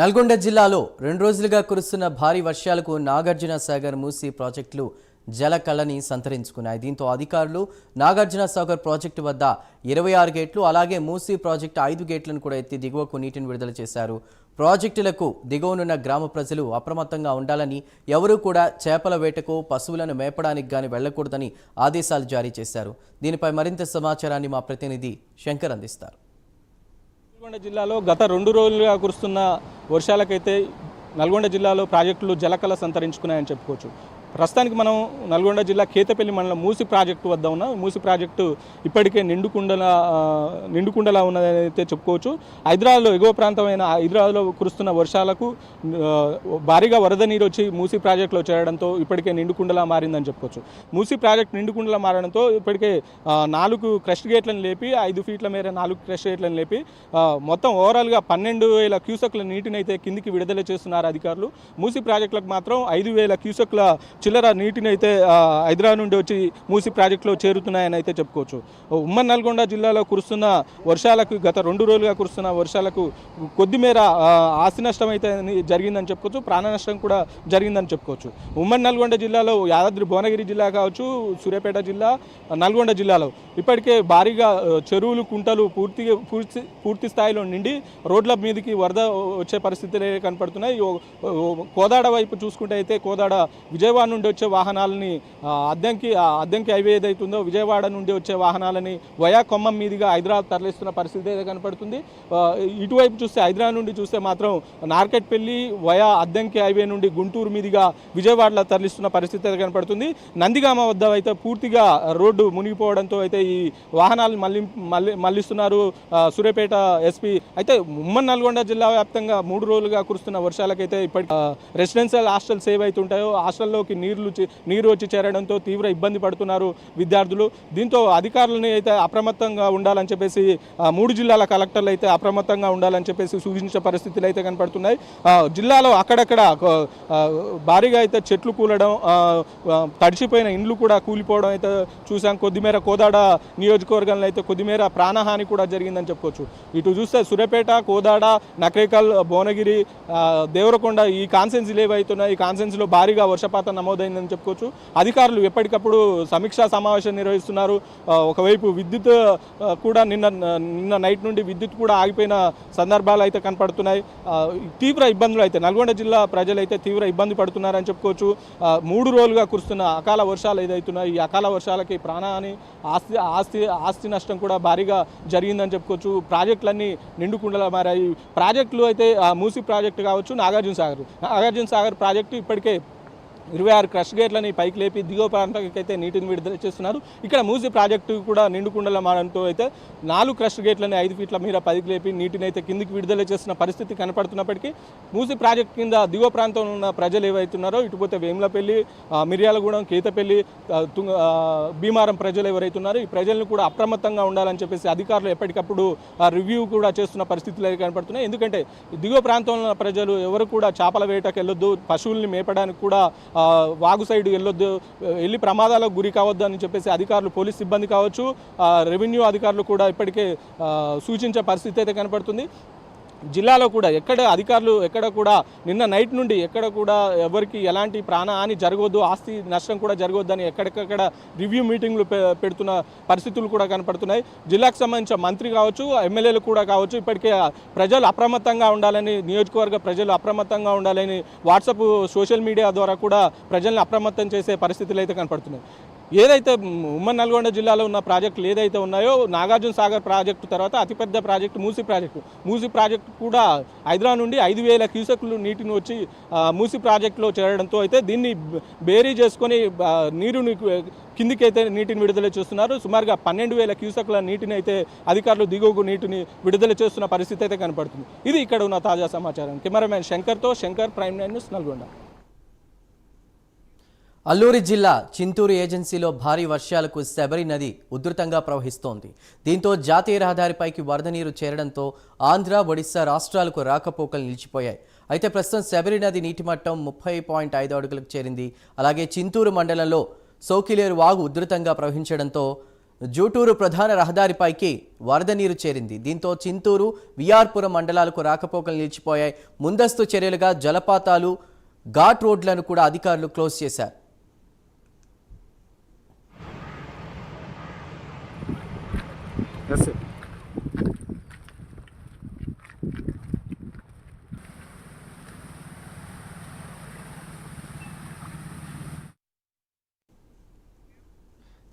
నల్గొండ జిల్లాలో రెండు రోజులుగా కురుస్తున్న భారీ వర్షాలకు నాగార్జున సాగర్ మూసి ప్రాజెక్టులు జల కళని సంతరించుకున్నాయి. దీంతో అధికారులు నాగార్జున సాగర్ ప్రాజెక్టు వద్ద ఇరవై ఆరు గేట్లు అలాగే మూసీ ప్రాజెక్టు ఐదు గేట్లను కూడా ఎత్తి దిగువకు నీటిని విడుదల చేశారు. ప్రాజెక్టులకు దిగువనున్న గ్రామ ప్రజలు అప్రమత్తంగా ఉండాలని ఎవరూ కూడా చేపల వేటకు పశువులను మేపడానికి గాని వెళ్ళకూడదని ఆదేశాలు జారీ చేశారు. దీనిపై మరింత సమాచారాన్ని మా ప్రతినిధి శంకర్ అందిస్తారు. నల్గొండ జిల్లాలో గత రెండు రోజులుగా కురుస్తున్న వర్షాలకైతే నల్గొండ జిల్లాలో ప్రాజెక్టులు జలకళ సంతరించుకున్నాయని చెప్పుకోవచ్చు. ప్రస్తుతానికి మనం నల్గొండ జిల్లా కేతపల్లి మండలం మూసి ప్రాజెక్టు వద్ద ఉన్న మూసి ప్రాజెక్టు ఇప్పటికే నిండుకుండల నిండుకుండలా ఉన్నదని అయితే చెప్పుకోవచ్చు. హైదరాబాద్లో ఎగువ ప్రాంతమైన హైదరాబాద్లో కురుస్తున్న వర్షాలకు భారీగా వరద నీరు వచ్చి మూసి ప్రాజెక్టులో చేరడంతో ఇప్పటికే నిండుకుండలా మారిందని చెప్పుకోవచ్చు. మూసి ప్రాజెక్ట్ నిండుకుండలా మారడంతో ఇప్పటికే నాలుగు క్రష్ గేట్లను లేపి ఐదు ఫీట్ల మేర నాలుగు క్రష్ గేట్లను లేపి మొత్తం ఓవరాల్గా పన్నెండు వేల క్యూసెక్ల నీటిని అయితే కిందికి విడుదల చేస్తున్నారు అధికారులు. మూసి ప్రాజెక్టులకు మాత్రం ఐదు వేల క్యూసెక్ల చిల్లర నీటిని అయితే హైదరాబాద్ నుండి వచ్చి మూసి ప్రాజెక్టులో చేరుతున్నాయని అయితే చెప్పుకోవచ్చు. ఉమ్మడి నల్గొండ జిల్లాలో కురుస్తున్న వర్షాలకు గత రెండు రోజులుగా కురుస్తున్న వర్షాలకు కొద్దిమేర ఆస్తి నష్టం అయితే జరిగిందని చెప్పుకోవచ్చు ప్రాణ నష్టం కూడా జరిగిందని చెప్పుకోవచ్చు. ఉమ్మడి నల్గొండ జిల్లాలో యాదాద్రి భువనగిరి జిల్లా కావచ్చు సూర్యాపేట జిల్లా నల్గొండ జిల్లాలో ఇప్పటికే భారీగా చెరువులు కుంటలు పూర్తిగా పూర్తి పూర్తి స్థాయిలో నిండి రోడ్ల మీదకి వరద వచ్చే పరిస్థితులే కనపడుతున్నాయి. ఓ- కోదాడ వైపు చూసుకుంటే అయితే కోదాడ విజయవాడ నుండి వచ్చే వాహనాలని అద్దెంకి అద్దంకి అద్దంకి హైవే ఏదైతుందో విజయవాడ నుండి వచ్చే వాహనాలని వయా కొమ్మం మీదుగా హైదరాబాద్ తరలిస్తున్న పరిస్థితి అయితే కనపడుతుంది. ఇటువైపు చూస్తే హైదరాబాద్ నుండి చూస్తే మాత్రం నార్కెట్పల్లి వయా అద్దంకి హైవే నుండి గుంటూరు మీదుగా విజయవాడలో తరలిస్తున్న పరిస్థితి అయితే కనపడుతుంది. నందిగామ వద్ద అయితే పూర్తిగా రోడ్డు మునిగిపోవడంతో అయితే ఈ వాహనాలు మళ్ళీ మళ్ళీ మళ్ళిస్తున్నారు సూర్యపేట సూర్యాపేట ఎస్పీ. అయితే ఉమ్మడి నల్గొండ జిల్లా వ్యాప్తంగా మూడు రోజులుగా కురుస్తున్న వర్షాలకైతే ఇప్పటికీ రెసిడెన్షియల్ హాస్టల్స్ ఏవైతుంటాయో హాస్టల్లోకి నీళ్ళు నీరు వచ్చి చేరడంతో తీవ్ర ఇబ్బంది పడుతున్నారు విద్యార్థులు. దీంతో అధికారులని అయితే అప్రమత్తంగా ఉండాలని చెప్పేసి మూడు జిల్లాల కలెక్టర్లు అయితే అప్రమత్తంగా ఉండాలని చెప్పేసి సూచించే పరిస్థితులు అయితే కనపడుతున్నాయి. జిల్లాలో అక్కడక్కడ భారీగా అయితే చెట్లు కూలడం తడిచిపోయిన ఇండ్లు కూడా కూలిపోవడం అయితే చూసాం. కొద్దిమేర కోదాడ నియోజకవర్గంలో అయితే కొద్దిమేర ప్రాణహాని కూడా జరిగిందని చెప్పుకోవచ్చు. ఇటు చూస్తే సూర్యాపేట కోదాడ నకరేకల్ భువనగిరి దేవరకొండ ఈ కాన్సెన్స్ ఏవైతున్నాయి ఈ కాన్సెన్స్లో భారీగా వర్షపాతం నమోదైందని చెప్పుకోవచ్చు. అధికారులు ఎప్పటికప్పుడు సమీక్షా సమావేశం నిర్వహిస్తున్నారు. ఒకవైపు విద్యుత్ కూడా నిన్న నిన్న నైట్ నుండి విద్యుత్ కూడా ఆగిపోయిన సందర్భాలు అయితే కనపడుతున్నాయి. తీవ్ర ఇబ్బందులు అయితే నల్గొండ జిల్లా ప్రజలు అయితే తీవ్ర ఇబ్బంది పడుతున్నారని చెప్పుకోవచ్చు. మూడు రోజులుగా కురుస్తున్న అకాల వర్షాలు ఏదైతున్నాయి ఈ అకాల వర్షాలకి ప్రాణహాని ఆస్తి ఆస్తి ఆస్తి నష్టం కూడా భారీగా జరిగిందని చెప్పుకోవచ్చు. ప్రాజెక్టులన్నీ నిండుకుండలా మారాయి. ప్రాజెక్టులు అయితే మూసి ప్రాజెక్టు కావచ్చు నాగార్జున సాగర్ నాగార్జున సాగర్ ప్రాజెక్టు ఇప్పటికే ఇరవై ఆరు క్రష్ గేట్లని పైకి లేపి దిగువ ప్రాంతానికైతే నీటిని విడుదల చేస్తున్నారు. ఇక్కడ మూసి ప్రాజెక్టు కూడా నిండుకుండల మారడంతో అయితే నాలుగు క్రష్ గేట్లని ఐదు ఫీట్ల మీద పైకి లేపి నీటిని అయితే కిందికి విడుదల చేస్తున్న పరిస్థితి కనపడుతున్నప్పటికీ మూసి ప్రాజెక్టు కింద దిగువ ప్రాంతంలో ఉన్న ప్రజలు ఏవైతున్నారో ఇటుపోతే వేములపల్లి మిర్యాలగూడెం కేతపల్లి తుంగ భీమారం ప్రజలు ఎవరైతున్నారో ఈ ప్రజలను కూడా అప్రమత్తంగా ఉండాలని చెప్పేసి అధికారులు ఎప్పటికప్పుడు రివ్యూ కూడా చేస్తున్న పరిస్థితులు అయితే కనపడుతున్నాయి. ఎందుకంటే దిగువ ప్రాంతంలో ఉన్న ప్రజలు ఎవరు కూడా చేపల వేటకు వెళ్ళొద్దు పశువుల్ని మేపడానికి కూడా వాగు సైడ్ వెళ్ళొద్దు వెళ్ళి ప్రమాదాలకు గురి కావద్దు అని చెప్పేసి అధికారులు పోలీస్ సిబ్బంది కావచ్చు రెవెన్యూ అధికారులు కూడా ఇప్పటికే సూచించే పరిస్థితి అయితే కనపడుతుంది. జిల్లాలో కూడా ఎక్కడ అధికారులు ఎక్కడ కూడా నిన్న నైట్ నుండి ఎక్కడ కూడా ఎవరికి ఎలాంటి ప్రాణహాని జరగవద్దు ఆస్తి నష్టం కూడా జరగవద్దని ఎక్కడికక్కడ రివ్యూ మీటింగ్లు పె- పెడుతున్న పరిస్థితులు కూడా కనపడుతున్నాయి. జిల్లాకు సంబంధించిన మంత్రి కావచ్చు ఎమ్మెల్యేలు కూడా కావచ్చు ఇప్పటికే ప్రజలు అప్రమత్తంగా ఉండాలని నియోజకవర్గ ప్రజలు అప్రమత్తంగా ఉండాలని వాట్సాప్ సోషల్ మీడియా ద్వారా కూడా ప్రజల్ని అప్రమత్తం చేసే పరిస్థితులు అయితే కనపడుతున్నాయి. ఏదైతే ఉమ్మడి నల్గొండ జిల్లాలో ఉన్న ప్రాజెక్టులు ఏదైతే ఉన్నాయో నాగార్జున సాగర్ ప్రాజెక్టు తర్వాత అతిపెద్ద project Musi project. Musi project కూడా హైదరాబాద్ నుండి ఐదు వేల క్యూసెక్లు నీటిని వచ్చి మూసి ప్రాజెక్టులో చేరడంతో అయితే దీన్ని బేరీ చేసుకొని నీరుని కిందికి అయితే నీటిని విడుదల చేస్తున్నారు. సుమారుగా పన్నెండు వేల క్యూసెక్ల నీటిని అయితే అధికారులు దిగువకు నీటిని విడుదల చేస్తున్న పరిస్థితి అయితే కనపడుతుంది. ఇది ఇక్కడ ఉన్న తాజా సమాచారం. Cameraman శంకర్తో Shankar prime nine news Nalgonda. Alluri జిల్లా చింతూరు ఏజెన్సీలో భారీ వర్షాలకు శబరి నది ఉధృతంగా ప్రవహిస్తోంది. దీంతో జాతీయ రహదారిపైకి వరద నీరు చేరడంతో ఆంధ్ర ఒడిశా రాష్ట్రాలకు రాకపోకలు నిలిచిపోయాయి. అయితే ప్రస్తుతం శబరి నది నీటి మట్టం ముప్పై పాయింట్ ఐదు అడుగులకు చేరింది. అలాగే చింతూరు మండలంలో సోకిలేరు వాగు ఉధృతంగా ప్రవహించడంతో జూటూరు ప్రధాన రహదారిపైకి వరద నీరు చేరింది. దీంతో చింతూరు విఆర్పురం మండలాలకు రాకపోకలు నిలిచిపోయాయి. ముందస్తు చర్యలుగా జలపాతాలు ఘాట్ రోడ్లను కూడా అధికారులు క్లోజ్ చేశారు.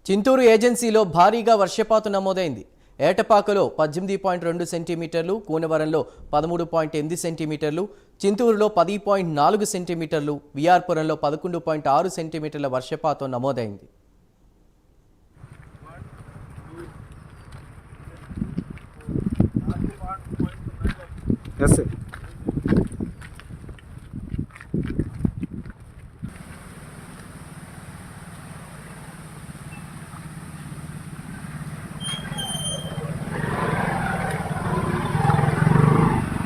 చింతూరు ఏజెన్సీలో భారీగా వర్షపాతం నమోదైంది. ఏటపాకలో పద్దెనిమిది పాయింట్ రెండు సెంటీమీటర్లు కూనవరంలో పదమూడు పాయింట్ ఎనిమిది సెంటీమీటర్లు చింతూరులో పది పాయింట్ నాలుగు సెంటీమీటర్లు విఆర్పురంలో పదకొండు పాయింట్ ఆరు సెంటీమీటర్ల వర్షపాతం నమోదైంది. Yes sir